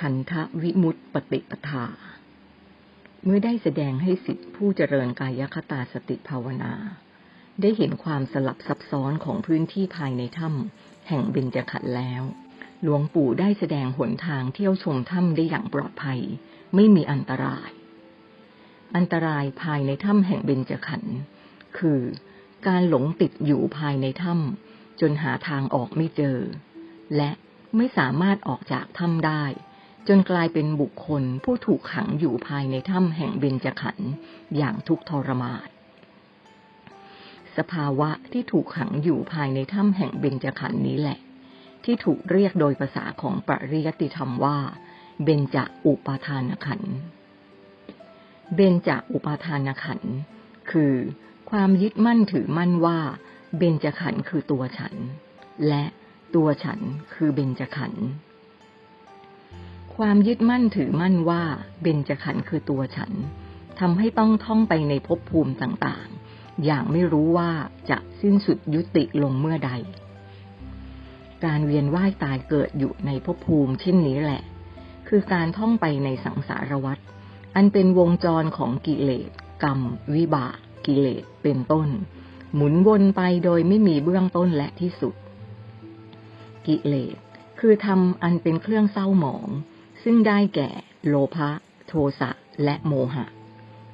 ขันธวิมุตติปฏิปทา เมื่อได้แสดงให้สิทธิผู้เจริญกายคตาสติภาวนา ได้เห็นความสลับซับซ้อนของพื้นที่ภายในถ้ำแห่งเบญจขันธ์แล้ว หลวงปู่ได้แสดงหนทางเที่ยวชมถ้ำได้อย่างปลอดภัย ไม่มีอันตราย อันตรายภายในถ้ำแห่งเบญจขันธ์คือการหลงติดอยู่ภายในถ้ำจนหาทางออกไม่เจอ และไม่สามารถออกจากถ้ำได้ จนกลายเป็นบุคคลผู้ถูกขังอยู่ภายในถ้ำแห่งเบญจขันธ์อย่างทุกข์ทรมานสภาวะที่ถูกขังอยู่ภายในถ้ำแห่งเบญจขันธ์นี้แหละ ที่ถูกเรียกโดยภาษาของปริยติธรรมว่า เบญจอุปาทานขันธ์เบญจอุปาทานขันธ์คือ ความยึดมั่นถือมั่นว่า เบญจขันธ์คือตัวฉัน และตัวฉันคือเบญจขันธ์ ความยึดมั่นถือมั่นว่าเบญจขันธ์คือตัวฉันทำให้ต้องท่องไปในภพภูมิต่างๆ อย่างไม่รู้ว่าจะสิ้นสุดยุติลงเมื่อใด การเวียนว่ายตายเกิดอยู่ในภพภูมิเช่นนี้แหละ คือการท่องไปในสังสารวัฏอันเป็นวงจรของกิเลสกรรม วิบากกิเลสเป็นต้น หมุนวนไปโดยไม่มีเบื้องต้นและที่สุด กิเลสคือธรรมอันเป็นเครื่องเศร้าหมอง ซึ่งได้แก่โลภะ โทสะ และโมหะ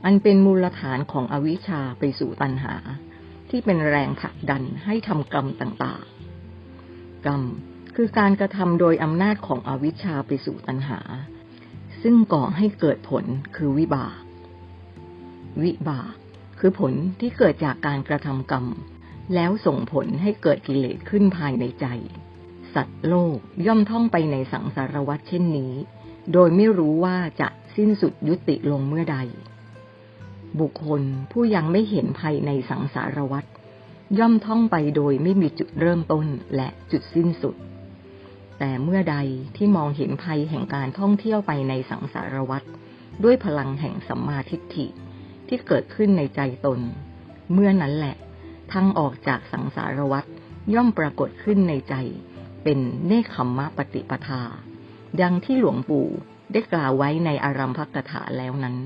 อันเป็นมูลฐานของอวิชชาไปสู่ตัณหา ที่เป็นแรงผลักดันให้ทำกรรมต่างๆ กรรมคือการกระทำโดยอำนาจของอวิชชาไปสู่ตัณหา ซึ่งก่อให้เกิดผลคือวิบาก วิบาก คือผลที่เกิดจากการกระทำกรรม แล้วส่งผลให้เกิดกิเลสขึ้นภายในใจ สัตว์โลกย่อมท่องไปในสังสารวัฏเช่นนี้ โดยไม่รู้ว่าจะสิ้นสุดยุติลงเมื่อใด บุคคลผู้ยังไม่เห็นภัยในสังสารวัฏย่อมท่องไปโดยไม่มีจุดเริ่มต้นและจุดสิ้นสุด แต่เมื่อใดที่มองเห็นภัยแห่งการท่องเที่ยวไปในสังสารวัฏด้วยพลังแห่งสัมมาทิฏฐิที่เกิดขึ้นในใจตน เมื่อนั้นแหละทางออกจากสังสารวัฏย่อมปรากฏขึ้นในใจ เป็นเนคขมมะปฏิปทา ดังที่หลวงปู่ได้กล่าวไว้ในอารัมภกถาแล้วนั้น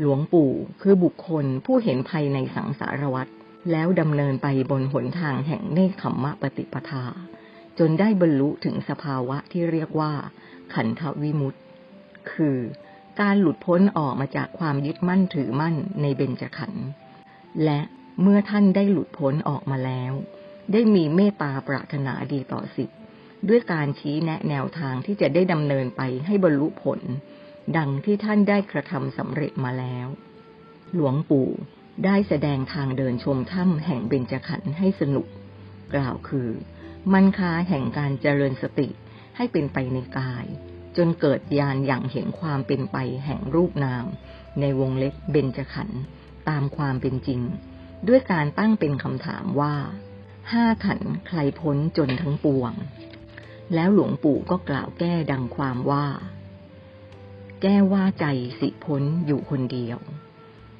หลวงปู่คือบุคคลผู้เห็นภัยในสังสารวัฏแล้วดำเนินไปบนหนทางแห่งเนคขมมะปฏิปทา จนได้บรรลุถึงสภาวะที่เรียกว่า ขันธวิมุตต์คือการหลุดพ้นออกมาจากความยึดมั่นถือมั่นในเบญจขันธ์และเมื่อท่านได้หลุดพ้นออกมาแล้ว ได้มีเมตตาปรารถนาดีต่อสิทธิ ด้วยการชี้แนะแนวทางที่จะได้ดำเนินไปให้บรรลุผล ดังที่ท่านได้กระทำสำเร็จมาแล้ว หลวงปู่ได้แสดงทางเดินชมถ้ำแห่งเบญจขันธ์ให้สนุก กล่าวคือ มันคาแห่งการเจริญสติให้เป็นไปในกาย จนเกิดญาณอย่างเห็นความเป็นไปแห่งรูปนาม ในวงเล็บเบญจขันธ์ตามความเป็นจริง ด้วยการตั้งเป็นคำถามว่าห้าขันใครพ้นจนทั้งปวง แล้วหลวงปู่ก็กล่าวแก้ดังความว่า แก้ว่าใจสิพ้นอยู่คนเดียว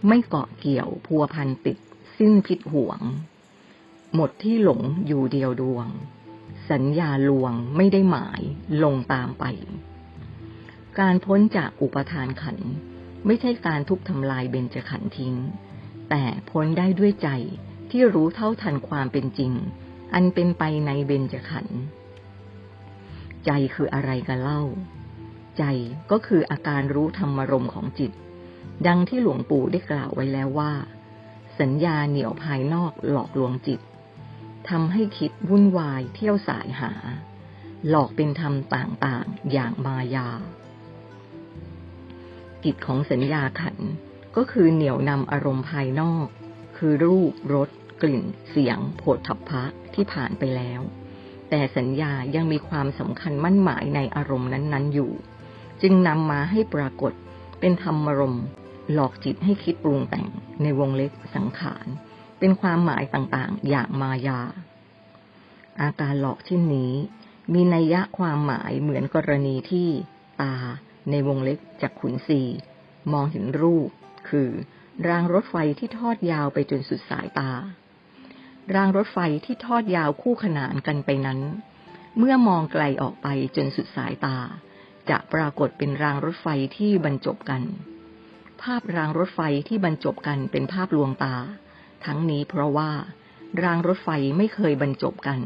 ไม่เกาะเกี่ยวพัวพันติดสิ้นพิษห่วง หมดที่หลงอยู่เดียวดวง สัญญาลวงไม่ได้หมายลงตามไป การพ้นจากอุปทานขันไม่ใช่การทุบทำลายเบญจขันทิ้ง แต่พ้นได้ด้วยใจที่รู้เท่าทันความเป็นจริง อันเป็นไปในเบญจขันธ์ ใจคืออะไรกันเล่า ใจก็คืออาการรู้ธรรมรมของจิต ดังที่หลวงปู่ได้กล่าวไว้แล้วว่า สัญญาเหนี่ยวภายนอกหลอกลวงจิตทำให้คิดวุ่นวายเที่ยวสายหา หลอกเป็นธรรมต่างๆ อย่างมายา กิจของสัญญาขันก็คือเหนี่ยวนำอารมณ์ภายนอก คือรูปรสกลิ่น เสียงโผฏฐัพพะที่ผ่านไปแล้ว แต่สัญญายังมีความสำคัญมั่นหมายในอารมณ์นั้นๆอยู่ จึงนำมาให้ปรากฏเป็นธรรมรมหลอกจิตให้คิดปรุงแต่งในวงเล็กสังขาร เป็นความหมายต่างๆ อย่างมายา อาการหลอกเช่นนี้ มีนัยยะความหมายเหมือนกรณีที่ตาในวงเล็กจากขุนศีมองเห็นรูป คือ รางรถไฟที่ทอดยาวไปจนสุดสายตา รางรถไฟที่ทอดยาวคู่ขนานกันไปนั้น เมื่อมองไกลออกไปจนสุดสายตา จะปรากฏเป็นรางรถไฟที่บรรจบกัน ภาพรางรถไฟที่บรรจบกันเป็นภาพลวงตา ทั้งนี้เพราะว่า รางรถไฟไม่เคยบรรจบกัน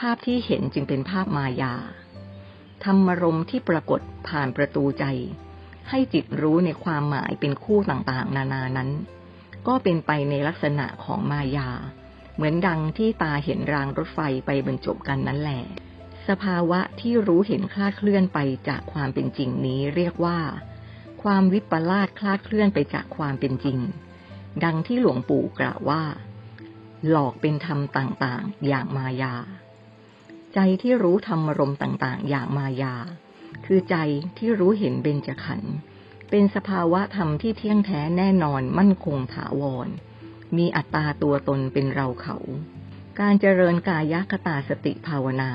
ภาพที่เห็นจึงเป็นภาพมายา ธรรมรมที่ปรากฏผ่านประตูใจ ให้จิตรู้ในความหมายเป็นคู่ต่างๆ นานานั้น ก็เป็นไปในลักษณะของมายา เหมือนดังที่ตาเห็นรางรถไฟไปบรรจบกันนั่นแหละ สภาวะที่รู้เห็นคลาดเคลื่อนไปจากความเป็นจริงนี้เรียกว่า ความวิปลาสคลาดเคลื่อนไปจากความเป็นจริง ดังที่หลวงปู่กล่าวว่า หลอกเป็นธรรมต่างๆ อย่างมายา ใจที่รู้ธรรมรมต่างๆ อย่างมายา คือใจที่รู้เห็นเบญจขันธ์เป็นสภาวะธรรมที่เที่ยงแท้แน่นอนมั่นคงถาวร มีอัตตาตัวตนเป็นเราเขา การเจริญกายคตาสติภาวนา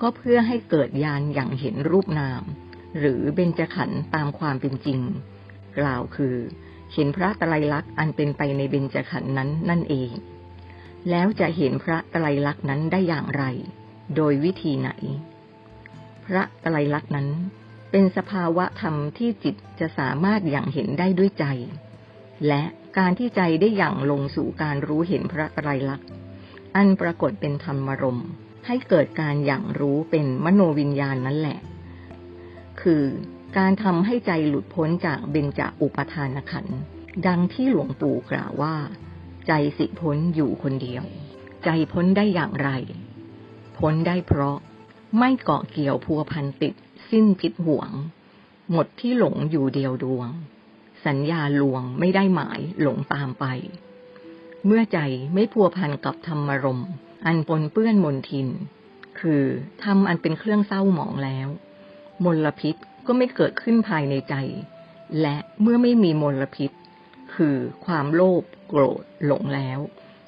ก็เพื่อให้เกิดญาณอย่างเห็นรูปนาม หรือเบญจขันธ์ตามความเป็นจริง กล่าวคือ เห็นพระตรลักษณ์อันเป็นไปในเบญจขันธ์นั้นนั่นเอง แล้วจะเห็นพระตรลักษณ์นั้นได้อย่างไร โดยวิธีไหน พระไตรลักษณ์นั้น เป็นสภาวะธรรมที่จิตจะสามารถอย่างเห็นได้ด้วยใจ และ การที่ใจได้อย่างลงสู่การรู้เห็นพระไตรลักษณ์อันปรากฏเป็นธรรมรมให้เกิดการอย่างรู้เป็นมโนวิญญาณนั่นแหละ คือการทำให้ใจหลุดพ้นจากเบญจอุปทานขันธ์ดังที่หลวงปู่กล่าวว่า ใจสิพ้นอยู่คนเดียว ใจพ้นได้อย่างไร พ้นได้เพราะไม่เกาะเกี่ยวพัวพันติด สิ้นพิษห่วง หมดที่หลงอยู่เดียวดวง สัญญาลวงไม่ได้หมายหลงตามไป เมื่อใจไม่พัวพันกับธรรมรม อันปนเปื้อนมนทิน คือทำอันเป็นเครื่องเศร้าหมองแล้ว มลพิษก็ไม่เกิดขึ้นภายในใจ และเมื่อไม่มีมลพิษ คือความโลภโกรธหลงแล้ว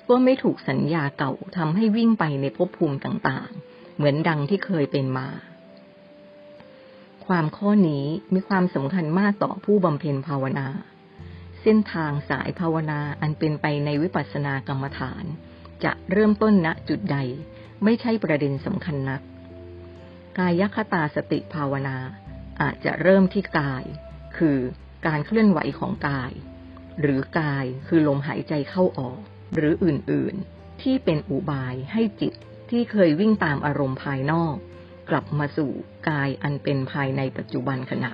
ก็ไม่ถูกสัญญาเก่าทำให้วิ่งไปในภพภูมิต่างๆ เหมือนดังที่เคยเป็นมา ความข้อนี้มีความสำคัญมากต่อผู้บำเพ็ญภาวนา เส้นทางสายภาวนาอันเป็นไปในวิปัสสนากรรมฐาน จะเริ่มต้นณจุดใด ไม่ใช่ประเด็นสำคัญนัก กายคตาสติภาวนา อาจจะเริ่มที่กาย คือการเคลื่อนไหวของกาย หรือกายคือลมหายใจเข้าออก หรืออื่นๆ ที่เป็นอุบายให้จิตที่เคยวิ่งตามอารมณ์ภายนอก กลับมาสู่กายอันเป็นภายในปัจจุบันขณะ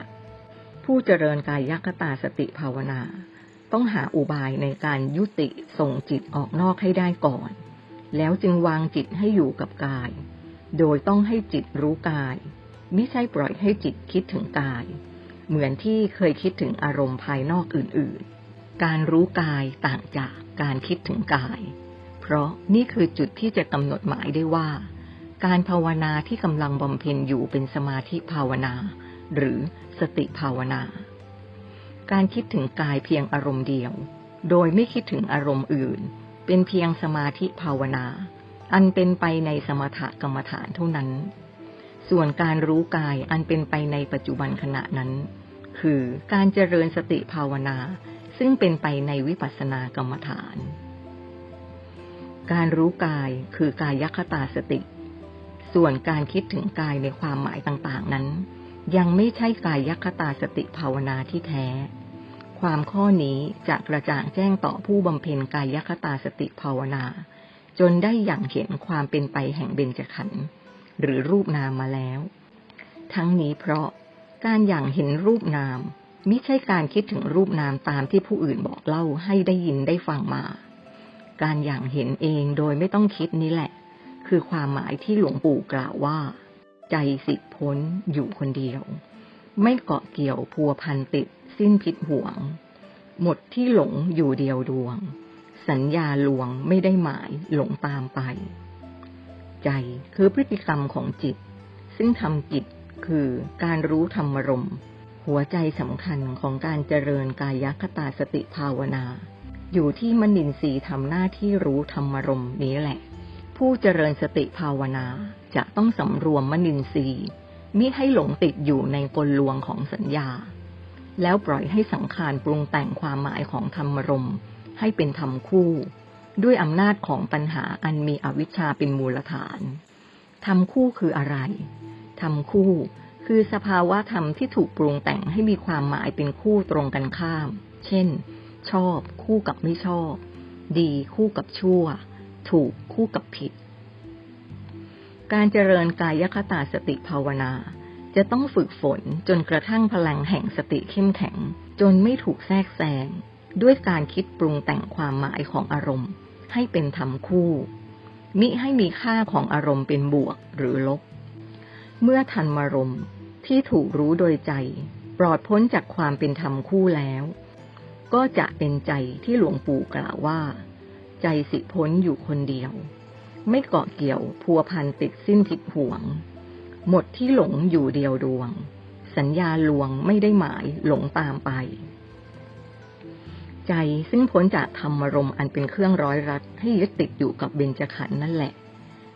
ผู้เจริญกายยัคตาสติภาวนา ต้องหาอุบายในการยุติส่งจิตออกนอกให้ได้ก่อน แล้วจึงวางจิตให้อยู่กับกาย โดยต้องให้จิตรู้กาย ไม่ใช่ปล่อยให้จิตคิดถึงกาย เหมือนที่เคยคิดถึงอารมณ์ภายนอกอื่นๆ การรู้กายต่างจากการคิดถึงกาย เพราะนี่คือจุดที่จะกำหนดหมายได้ว่า การภาวนาที่กำลังบำเพ็ญอยู่เป็นสมาธิภาวนา หรือสติภาวนา การคิดถึงกายเพียงอารมณ์เดียว โดยไม่คิดถึงอารมณ์อื่น เป็นเพียงสมาธิภาวนา อันเป็นไปในสมถกรรมฐานเท่านั้น ส่วนการรู้กายอันเป็นไปในปัจจุบันขณะนั้น คือการเจริญสติภาวนา ซึ่งเป็นไปในวิปัสสนากรรมฐาน การรู้กายคือกายคตาสติ ส่วนการคิดถึงกายในความหมายต่างๆนั้น ยังไม่ใช่กายยคตาสติภาวนาที่แท้ ความข้อนี้จะกระจ่างแจ้งต่อผู้บำเพ็ญกายคตาสติภาวนา จนได้อย่างเห็นความเป็นไปแห่งเบญจขันธ์หรือรูปนามมาแล้ว ทั้งนี้เพราะการอย่างเห็นรูปนามมิใช่การคิดถึงรูปนามตามที่ผู้อื่นบอกเล่าให้ได้ยินได้ฟังมา การอย่างเห็นเองโดยไม่ต้องคิดนี้แหละ คือความหมายที่หลวงปู่กล่าวว่า ใจสิพ้นอยู่คนเดียว ไม่เกาะเกี่ยวพัวพันติดสิ้นพิษห่วง หมดที่หลงอยู่เดียวดวง สัญญาลวงไม่ได้หมายหลงตามไป ใจคือพฤติกรรมของจิต ซึ่งทำจิตคือการรู้ธรรมรม หัวใจสำคัญของการเจริญกายคตาสติภาวนา อยู่ที่มนินทรีย์ทำหน้าที่รู้ธรรมรมนี้แหละ ผู้เจริญสติภาวนาจะต้องสำรวมมนินทรีย์มิให้หลงติดอยู่ในกลลวงของสัญญา แล้วปล่อยให้สังขารปรุงแต่งความหมายของธรรมรม ให้เป็นธรรมคู่ ด้วยอำนาจของปัญหาอันมีอวิชชาเป็นมูลฐานทำคู่คืออะไรทำคู่คือสภาวะธรรมที่ถูกปรุงแต่งให้มีความหมายเป็นคู่ตรงกันข้าม เช่น ชอบ คู่กับไม่ชอบ ดีคู่กับชั่ว ถูกคู่กับผิด การเจริญกายคตาสติภาวนา จะต้องฝึกฝนจนกระทั่งพลังแห่งสติเข้มแข็ง จนไม่ถูกแทรกแซงด้วยการคิดปรุงแต่งความหมายของอารมณ์ ให้เป็นธรรมคู่ มิให้มีค่าของอารมณ์เป็นบวกหรือลบ เมื่อทันมารมณ์ที่ถูกรู้โดยใจ ปลอดพ้นจากความเป็นธรรมคู่แล้ว ก็จะเป็นใจที่หลวงปู่กล่าวว่า ใจสิพ้นอยู่คนเดียว ไม่เกาะเกี่ยวพัวพันติดสิ้นทิดห่วง หมดที่หลงอยู่เดียวดวง สัญญาลวงไม่ได้หมายหลงตามไป ใจซึ่งพ้นจากธรรมรมอันเป็นเครื่องร้อยรัดให้ยึดติดอยู่กับเบญจขันธ์นั่นแหละ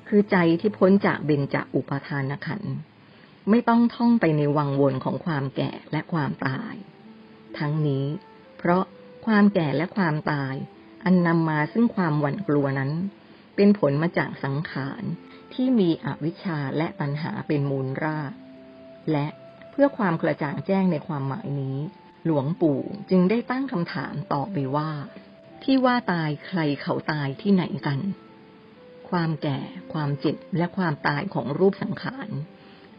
คือใจที่พ้นจากเบญจอุปทานขันธ์ไม่ต้องท่องไปในวังวนของความแก่และความตาย ทั้งนี้ เพราะความแก่และความตาย อันนำมาซึ่งความหวั่นกลัวนั้น เป็นผลมาจากสังขารที่มีอวิชชาและตัณหาเป็นมูลราก และเพื่อความกระจ่างแจ้งในความหมายนี้ หลวงปู่จึงได้ตั้งคำถามต่อไปว่า ที่ว่าตายใครเขาตายที่ไหนกัน ความแก่ ความเจ็บและความตายของรูปสังขาร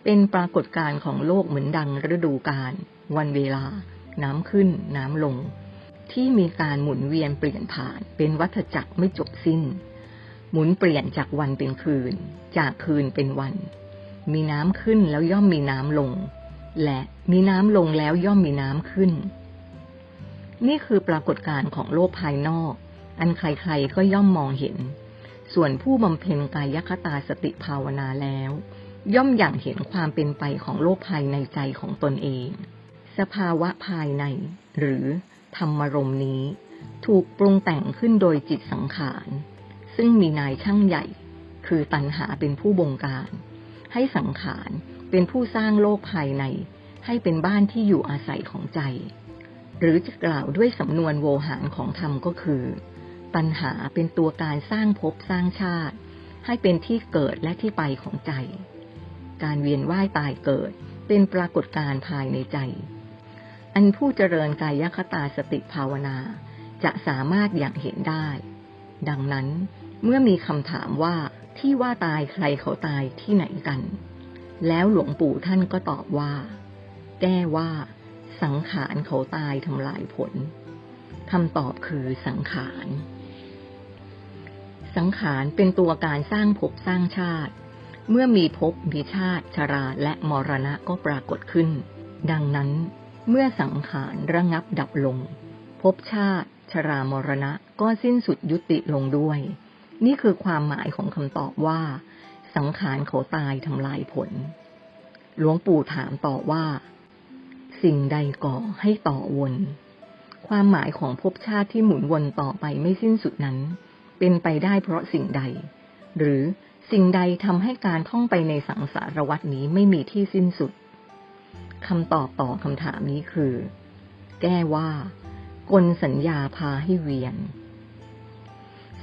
เป็นปรากฏการณ์ของโลกเหมือนดังฤดูกาลวันเวลา น้ำขึ้น น้ำลง ที่มีการหมุนเวียนเปลี่ยนผ่านเป็นวัฏจักรไม่จบสิ้น หมุนเปลี่ยนจากวันเป็นคืน จากคืนเป็นวัน มีน้ำขึ้นแล้วย่อมมีน้ำลง และมีน้ำลงแล้วย่อมมีน้ำขึ้น นี่คือปรากฏการณ์ของโลกภายนอก อันใครๆก็ย่อมมองเห็น ส่วนผู้บำเพ็ญกายคตาสติภาวนาแล้ว ย่อมอย่างเห็นความเป็นไปของโลกภายในใจของตนเอง สภาวะภายในหรือ ธรรมรมนี้ ถูกปรุงแต่งขึ้นโดยจิตสังขาร ซึ่งมีนายช่างใหญ่ คือตัณหาเป็นผู้บงการ ให้สังขารเป็นผู้สร้างโลกภายใน ให้เป็นบ้านที่อยู่อาศัยของใจ หรือจะกล่าวด้วยสำนวนโวหารของธรรมก็คือ ตัณหาเป็นตัวการสร้างภพสร้างชาติ ให้เป็นที่เกิดและที่ไปของใจ การเวียนว่ายตายเกิดเป็นปรากฏการณ์ภายในใจ อันผู้เจริญกายคตาสติภาวนา จะสามารถอย่างเห็นได้ ดังนั้นเมื่อมีคำถามว่าที่ว่าตายใครเขาตายที่ไหนกัน แล้วหลวงปู่ท่านก็ตอบว่า แก้ว่าสังขารเขาตายทำลายผลคำตอบคือสังขาร สังขารเป็นตัวการสร้างภพสร้างชาติ เมื่อมีภพมีชาติชราและมรณะก็ปรากฏขึ้น ดังนั้น เมื่อสังขารระงับดับลง ภพชาติ ชรามรณะก็สิ้นสุดยุติลงด้วย นี่คือความหมายของคำตอบว่า สังขารเขาตายทำลายผล หลวงปู่ถามต่อว่า สิ่งใดก่อให้ต่อวน ความหมายของภพชาติที่หมุนวนต่อไปไม่สิ้นสุดนั้น เป็นไปได้เพราะสิ่งใด หรือสิ่งใดทำให้การท่องไปในสังสารวัฏนี้ไม่มีที่สิ้นสุด คำตอบต่อคำถามนี้คือ แก้ว่ากลสัญญาพาให้เวียน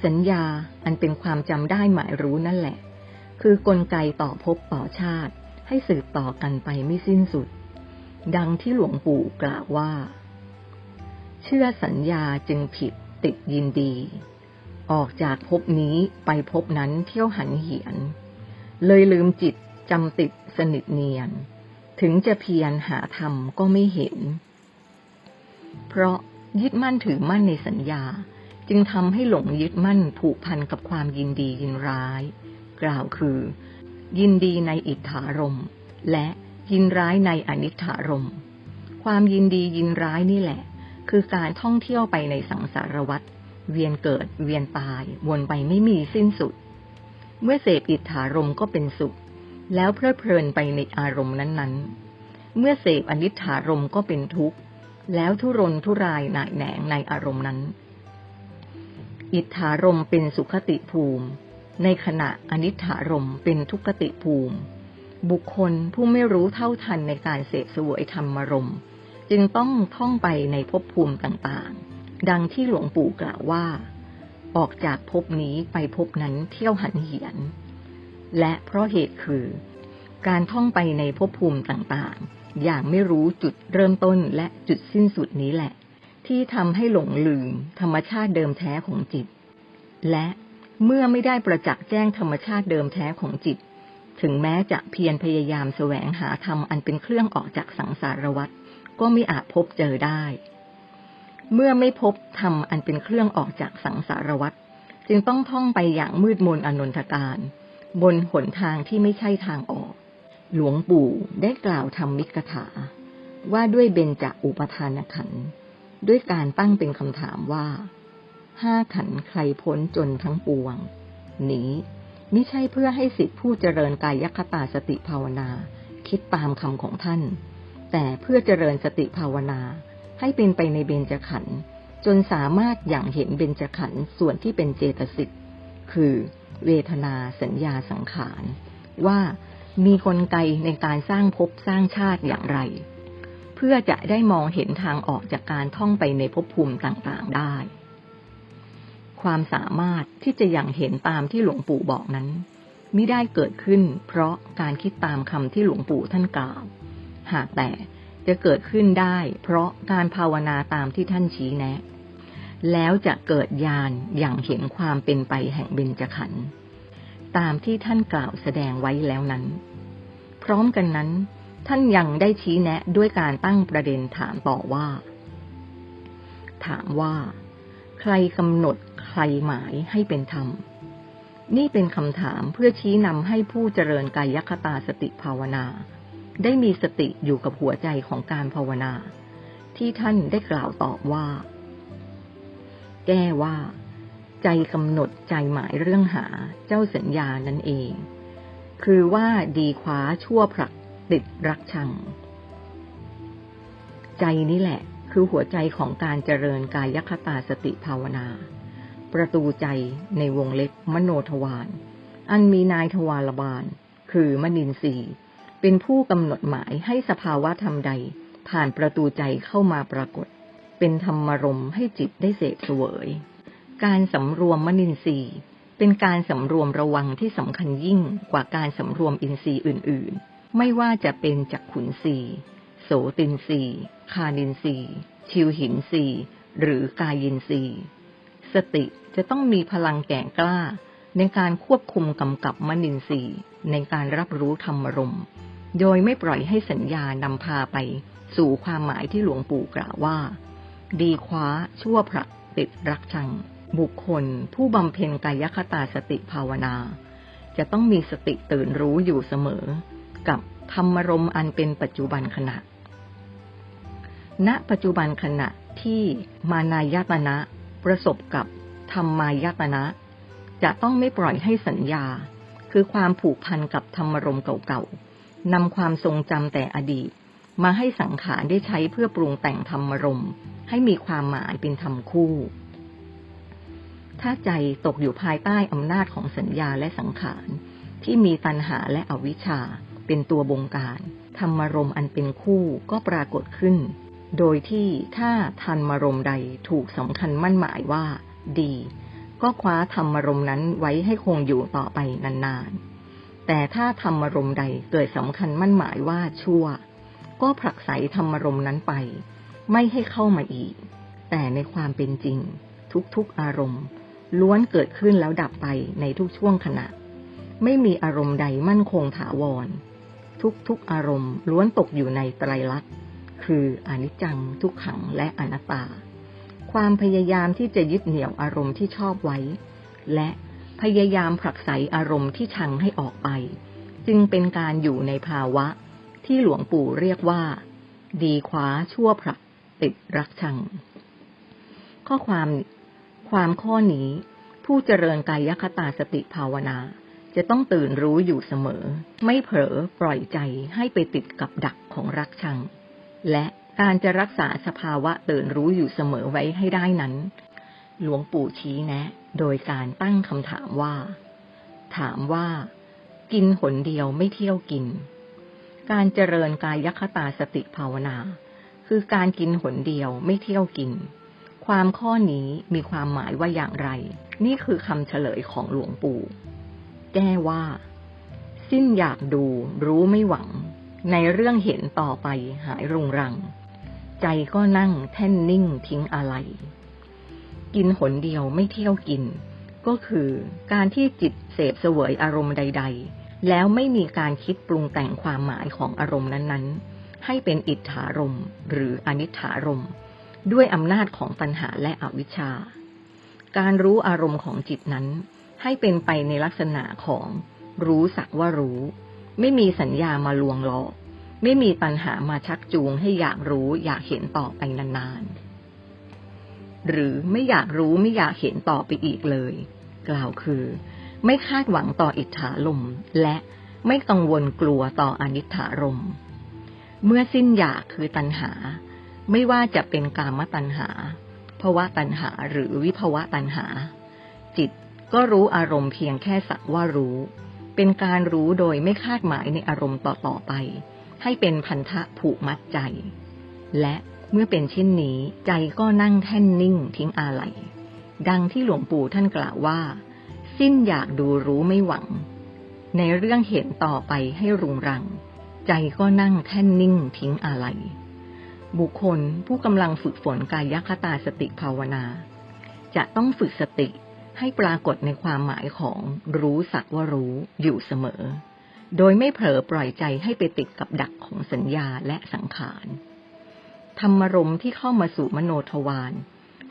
สัญญาอันเป็นความจำได้หมายรู้นั่นแหละ คือกลไกต่อภพต่อชาติ ให้สืบต่อกันไปไม่สิ้นสุด ดังที่หลวงปู่กล่าวว่า เชื่อสัญญาจึงผิดติดยินดี ออกจากภพนี้ไปภพนั้นเที่ยวหันเหียน เลยลืมจิตจำติดสนิทเนียน ถึงจะเพียรหาธรรมก็ไม่เห็น เพราะยึดมั่นถือมั่นในสัญญา จึงทำให้หลงยึดมั่นผูกพันกับความยินดียินร้าย กล่าวคือ ยินดีในอิทธารม และยินร้ายในอนิถารม ความยินดียินร้ายนี่แหละ คือการท่องเที่ยวไปในสังสารวัฏเวียนเกิดเวียนตาย วนไปไม่มีสิ้นสุด เมื่อเสพอิทธารมก็เป็นสุข แล้วเพลิดเพลินไปในอารมณ์นั้นๆ เมื่อเสพอนิถารมก็เป็นทุกข์ แล้วทุรนทุรายหน่ายแหนงในอารมณ์นั้น อิทธารมเป็นสุขติภูมิ ในขณะอนิถารมเป็นทุกขติภูมิ บุคคลผู้ไม่รู้เท่าทันในการเสพสวยธรรมรมจึงต้องท่องไปในภพภูมิต่างๆ ดังที่หลวงปู่กล่าวว่า ออกจากภพนี้ไปภพนั้นเที่ยวหันเหียน และเพราะเหตุคือ การท่องไปในภพภูมิต่างๆ อย่างไม่รู้จุดเริ่มต้นและจุดสิ้นสุดนี้แหละ ที่ทำให้หลงลืมธรรมชาติเดิมแท้ของจิต และเมื่อไม่ได้ประจักษ์แจ้งธรรมชาติเดิมแท้ของจิต ถึงแม้จะเพียรพยายามแสวงหาธรรมอันเป็นเครื่องออกจากสังสารวัฏก็ไม่อาจพบเจอได้ เมื่อไม่พบธรรมอันเป็นเครื่องออกจากสังสารวัฏจึงต้องท่องไปอย่างมืดมนอนนทการ บนหนทางที่ไม่ใช่ทางออก หลวงปู่ได้กล่าวธรรมมิกถา ว่าด้วยเบญจอุปทานขันธ์ด้วยการตั้งเป็นคำถามว่า ห้าขันใครพ้นจนทั้งปวง นี้ไม่ใช่เพื่อให้สิทธิผู้เจริญกายคตาสติภาวนา คิดตามคำของท่าน แต่เพื่อเจริญสติภาวนา ให้เป็นไปในเบญจขันธ์จนสามารถอย่างเห็นเบญจขันธ์ส่วนที่เป็นเจตสิกคือ เวทนาสัญญาสังขาร ว่ามีกลไกในการสร้างภพสร้างชาติอย่างไร เพื่อจะได้มองเห็นทางออกจากการท่องไปในภพภูมิต่างๆได้ ความสามารถที่จะอย่างเห็นตามที่หลวงปู่บอกนั้นมิได้เกิดขึ้น เพราะการคิดตามคำที่หลวงปู่ท่านกล่าว หากแต่จะเกิดขึ้นได้ เพราะการภาวนาตามที่ท่านชี้แนะ แล้วจะเกิดญาณอย่างเห็นความเป็นไปแห่งเบญจขันธ์ตามที่ท่านกล่าวแสดงไว้แล้วนั้น พร้อมกันนั้น ท่านยังได้ชี้แนะด้วยการตั้งประเด็นถามต่อว่า ถามว่า ใครกำหนดใครหมายให้เป็นธรรม นี่เป็นคำถามเพื่อชี้นำให้ผู้เจริญกายคตาสติภาวนา ได้มีสติอยู่กับหัวใจของการภาวนา ที่ท่านได้กล่าวตอบว่า แก้ว่า ใจกำหนดใจหมายเรื่องหาเจ้าสัญญานั่นเอง คือว่าดีคว้าชั่วผลักติดรักชัง ใจนี่แหละ คือหัวใจของการเจริญกายคตาสติภาวนา ประตูใจในวงเล็บมโนทวารอันมีนายทวารบาล คือมนินทรีย์เป็นผู้กำหนดหมายให้สภาวะธรรมใด ผ่านประตูใจเข้ามาปรากฏ เป็นธรรมรมให้จิตได้เสพเสวย การสำรวมมนินทรีย์ เป็นการสำรวมระวังที่สำคัญยิ่งกว่าการสำรวมอินทรีย์อื่น ๆ ไม่ว่าจะเป็นจักขุนทรีย์โสตินทรีย์คานินทรีย์ชิวหินทรีย์หรือกายินทรีย์สติจะต้องมีพลังแก่กล้า ในการควบคุมกำกับมนินทรีย์ในการรับรู้ธรรมรมโดยไม่ปล่อยให้สัญญานำพาไปสู่ความหมายที่หลวงปู่กล่าวว่า ดีคว้าชั่วผลักติดรักชัง บุคคล ผู้บำเพ็ญกายคตาสติภาวนา จะต้องมีสติตื่นรู้อยู่เสมอ กับธรรมรมอันเป็นปัจจุบันขณะ ณ ปัจจุบันขณะที่มานายตนะประสบกับธรรมายตนะ จะต้องไม่ปล่อยให้สัญญา คือความผูกพันกับธรรมรมเก่าๆนำความทรงจำแต่อดีต มาให้สังขารได้ใช้เพื่อปรุงแต่งธรรมรม ให้มีความหมายเป็นธรรมคู่ ถ้าใจตกอยู่ภายใต้อำนาจของสัญญาและสังขาร ที่มีตัณหาและอวิชชา เป็นตัวบงการ ธรรมรมอันเป็นคู่ก็ปรากฏขึ้น โดยที่ถ้าธรรมรมใดถูกสำคัญมั่นหมายว่า ดี ก็คว้าธรรมรมนั้นไว้ให้คงอยู่ต่อไปนานๆ แต่ถ้าธรรมรมใดเกิดสำคัญมั่นหมายว่าชั่ว ก็ผลักไสธรรมรมนั้นไป ไม่ให้เข้ามาอีก แต่ในความเป็นจริง ทุกๆอารมณ์ ล้วนเกิดขึ้นแล้วดับไปในทุกช่วงขณะ ไม่มีอารมณ์ใดมั่นคงถาวร ทุกๆอารมณ์ ล้วนตกอยู่ในไตรลักษณ์ คืออนิจจังทุกขังและอนัตตา ความพยายามที่จะยึดเหนี่ยวอารมณ์ที่ชอบไว้ และพยายามผลักไสอารมณ์ที่ชังให้ออกไป จึงเป็นการอยู่ในภาวะที่หลวงปู่เรียกว่า ดีคว้าชั่วผลัก ติดรักชัง ข้อความความข้อนี้ ผู้เจริญกายคตาสติภาวนา จะต้องตื่นรู้อยู่เสมอ ไม่เผลอปล่อยใจให้ไปติดกับดักของรักชัง และการจะรักษาสภาวะตื่นรู้อยู่เสมอไว้ให้ได้นั้น หลวงปู่ชี้แนะ โดยการตั้งคำถามว่า ถามว่า กินหนเดียวไม่เที่ยวกิน การเจริญกายคตาสติภาวนา คือการกินหนเดียวไม่เที่ยวกิน ความข้อนี้มีความหมายว่าอย่างไร นี่คือคำเฉลยของหลวงปู่ แก้ว่า สิ้นอยากดูรู้ไม่หวัง ในเรื่องเห็นต่อไปหายรุงรัง ใจก็นั่งแท่นนิ่งทิ้งอะไร กินหนเดียวไม่เที่ยวกิน ก็คือการที่จิตเสพเสวยอารมณ์ใด ๆ แล้วไม่มีการคิดปรุงแต่งความหมายของอารมณ์นั้นๆ ให้เป็นอิทธารมหรืออนิถารมด้วยอำนาจของตัณหาและอวิชชา การรู้อารมณ์ของจิตนั้น ให้เป็นไปในลักษณะของรู้สักว่ารู้ ไม่มีสัญญามาลวงหลอก ไม่มีตัณหามาชักจูงให้อยากรู้อยากเห็นต่อไปนานๆ หรือไม่อยากรู้ไม่อยากเห็นต่อไปอีกเลย กล่าวคือ ไม่คาดหวังต่ออิทธารมและไม่กังวลกลัวต่ออนิถารม เมื่อสิ้นอยากคือตัณหา ไม่ว่าจะเป็นกามตัณหาภวะตัณหาหรือวิภวะตัณหา จิตก็รู้อารมณ์เพียงแค่สักว่ารู้ เป็นการรู้โดยไม่คาดหมายในอารมณ์ต่อๆไป ให้เป็นพันธะผูกมัดใจ และเมื่อเป็นเช่นนี้ใจก็นั่งแท่นนิ่งทิ้งอาลัยดังที่หลวงปู่ท่านกล่าวว่า สิ้นอยากดูรู้ไม่หวัง ในเรื่องเห็นต่อไปให้รุงรัง ใจก็นั่งแท่นนิ่งทิ้งอาลัยบุคคลผู้กำลังฝึกฝนกายคตาสติภาวนา จะต้องฝึกสติให้ปรากฏในความหมายของรู้สักว่ารู้อยู่เสมอ โดยไม่เผลอปล่อยใจให้ไปติดกับดักของสัญญาและสังขาร ธรรมรมที่เข้ามาสู่มโนทวาร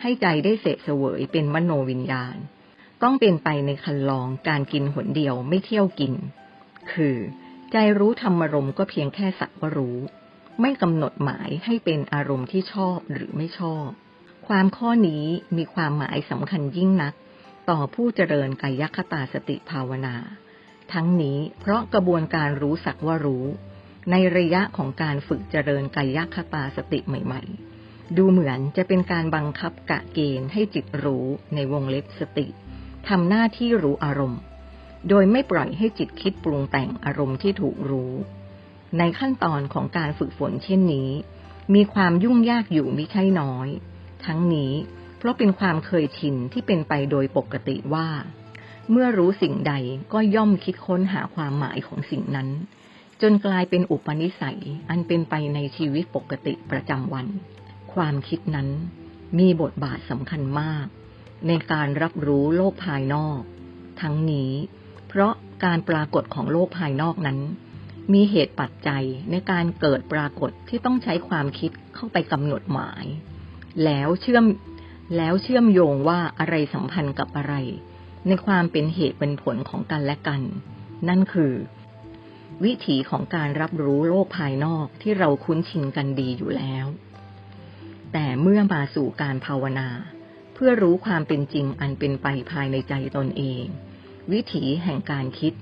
ให้ใจได้เสพเสวยเป็นมโนวิญญาณ ต้องเป็นไปในคันลองการกินหนเดียวไม่เที่ยวกิน คือ ใจรู้ธรรมรมก็เพียงแค่สักว่ารู้ ไม่กำหนดหมายให้เป็นอารมณ์ที่ชอบหรือไม่ชอบ ความข้อนี้มีความหมายสำคัญยิ่งนัก ต่อผู้เจริญกายคตาสติภาวนา ทั้งนี้เพราะกระบวนการรู้สักว่ารู้ ในระยะของการฝึกเจริญกายคตาสติใหม่ ๆ ดูเหมือนจะเป็นการบังคับกะเกณฑ์ให้จิตรู้ในวงเล็บสติทำหน้าที่รู้อารมณ์ โดยไม่ปล่อยให้จิตคิดปรุงแต่งอารมณ์ที่ถูกรู้ ในขั้นตอนของการฝึกฝนเช่นนี้ มีความยุ่งยากอยู่ไม่ใช่น้อย ทั้งนี้เพราะเป็นความเคยชินที่เป็นไปโดยปกติว่า เมื่อรู้สิ่งใดก็ย่อมคิดค้นหาความหมายของสิ่งนั้น จนกลายเป็นอุปนิสัยอันเป็นไปในชีวิตปกติประจำวัน ความคิดนั้นมีบทบาทสำคัญมาก ในการรับรู้โลกภายนอก ทั้งนี้ เพราะการปรากฏของโลกภายนอกนั้น มีเหตุปัจจัยในการเกิดปรากฏที่ต้องใช้ความคิดเข้าไปกำหนดหมาย แล้วเชื่อมแล้วเชื่อมโยงว่าอะไรสัมพันธ์กับอะไร ในความเป็นเหตุเป็นผลของกันและกัน นั่นคือ วิถีของการรับรู้โลกภายนอกที่เราคุ้นชินกันดีอยู่แล้ว แต่เมื่อมาสู่การภาวนา เพื่อรู้ความเป็นจริงอันเป็นไปภายในใจตนเอง วิถีแห่งการคิด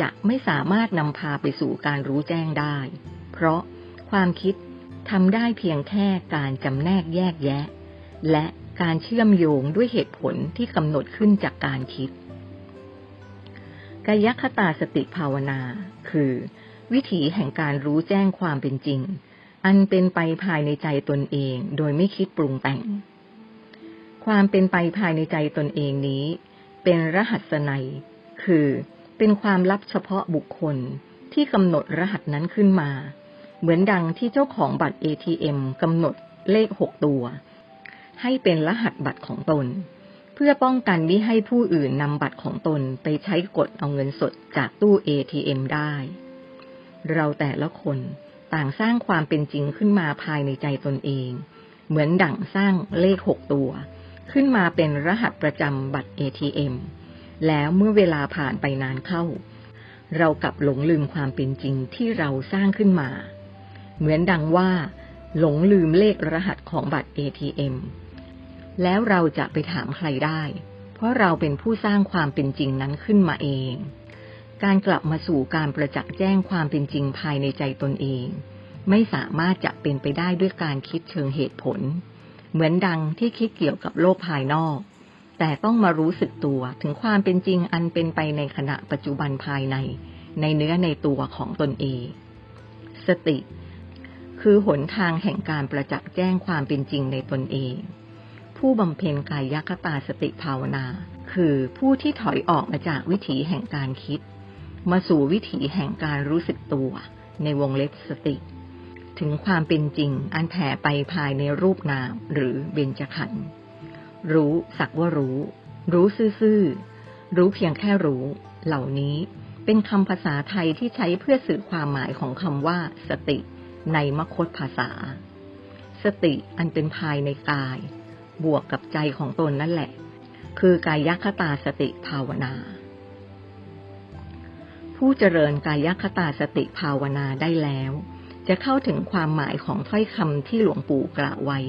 จะไม่สามารถนำพาไปสู่การรู้แจ้งได้ เพราะความคิดทำได้เพียงแค่การจำแนกแยกแยะ และการเชื่อมโยงด้วยเหตุผลที่กำหนดขึ้นจากการคิดกายคตาสติภาวนา คือ วิถีแห่งการรู้แจ้งความเป็นจริง อันเป็นไปภายในใจตนเอง โดยไม่คิดปรุงแต่ง ความเป็นไปภายในใจตนเองนี้ เป็นรหัสไนคือเป็นความลับเฉพาะบุคคลที่กำหนดรหัสนั้นขึ้นมา เหมือนดังที่เจ้าของบัตร ATM กำหนดเลขหกตัว ให้เป็นรหัสบัตรของตน เพื่อป้องกันไม่ให้ผู้อื่นนำบัตรของตนไปใช้กดเอาเงินสดจากตู้ ATM ได้ เราแต่ละคนต่างสร้างความเป็นจริงขึ้นมาภายในใจตนเอง เหมือนดั่งสร้างเลขหกตัว ขึ้นมาเป็นรหัสประจำบัตร ATM แล้วเมื่อเวลาผ่านไปนานเข้า เรากลับหลงลืมความเป็นจริงที่เราสร้างขึ้นมา เหมือนดังว่า หลงลืมเลขรหัสของบัตร ATM แล้วเราจะไปถามใครได้ เพราะเราเป็นผู้สร้างความเป็นจริงนั้นขึ้นมาเอง การกลับมาสู่การประจักษ์แจ้งความเป็นจริงภายในใจตนเอง ไม่สามารถจะเป็นไปได้ด้วยการคิดเชิงเหตุผล เหมือนดังที่คิดเกี่ยวกับโลกภายนอก แต่ต้องมารู้สึกตัวถึงความเป็นจริงอันเป็นไปในขณะปัจจุบันภายใน ในเนื้อในตัวของตนเอง สติ คือหนทางแห่งการประจักษ์แจ้งความเป็นจริงในตนเอง ผู้บำเพ็ญกายคตาสติภาวนา คือผู้ที่ถอยออกมาจากวิถีแห่งการคิด มาสู่วิถีแห่งการรู้สึกตัว ในวงเล็บสติ ถึงความเป็นจริง อันแผ่ไปภายในรูปนามหรือเบญจขันธ์รู้สักว่ารู้ รู้ซื่อๆรู้เพียงแค่รู้ เหล่านี้เป็นคำภาษาไทยที่ใช้เพื่อสื่อความหมายของคำว่า สติในมคตภาษา สติอันเป็นภายในกาย บวกกับใจของตนนั่นแหละ คือกายคตาสติภาวนา ผู้เจริญกายคตาสติภาวนาได้แล้ว จะเข้าถึงความหมายของถ้อยคำที่หลวงปู่กล่าวไว้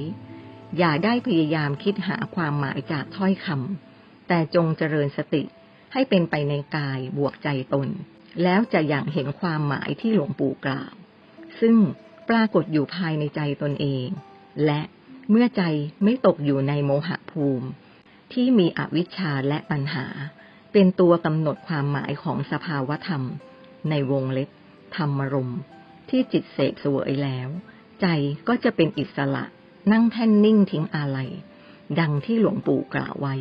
อย่าได้พยายามคิดหาความหมายจากถ้อยคำแต่จงเจริญสติให้เป็นไปในกายบวกใจตน แล้วจะอย่างเห็นความหมายที่หลวงปู่กล่าว ซึ่งปรากฏอยู่ภายในใจตนเอง และเมื่อใจไม่ตกอยู่ในโมหะภูมิ ที่มีอวิชชาและปัญหา เป็นตัวกำหนดความหมายของสภาวธรรม ในวงเล็บธรรมรมณ์ ที่จิตเสกเสวยแล้ว ใจก็จะเป็นอิสระ นั่งแท่นนิ่งทิ้งอะไร ดังที่หลวงปู่กล่าวไว้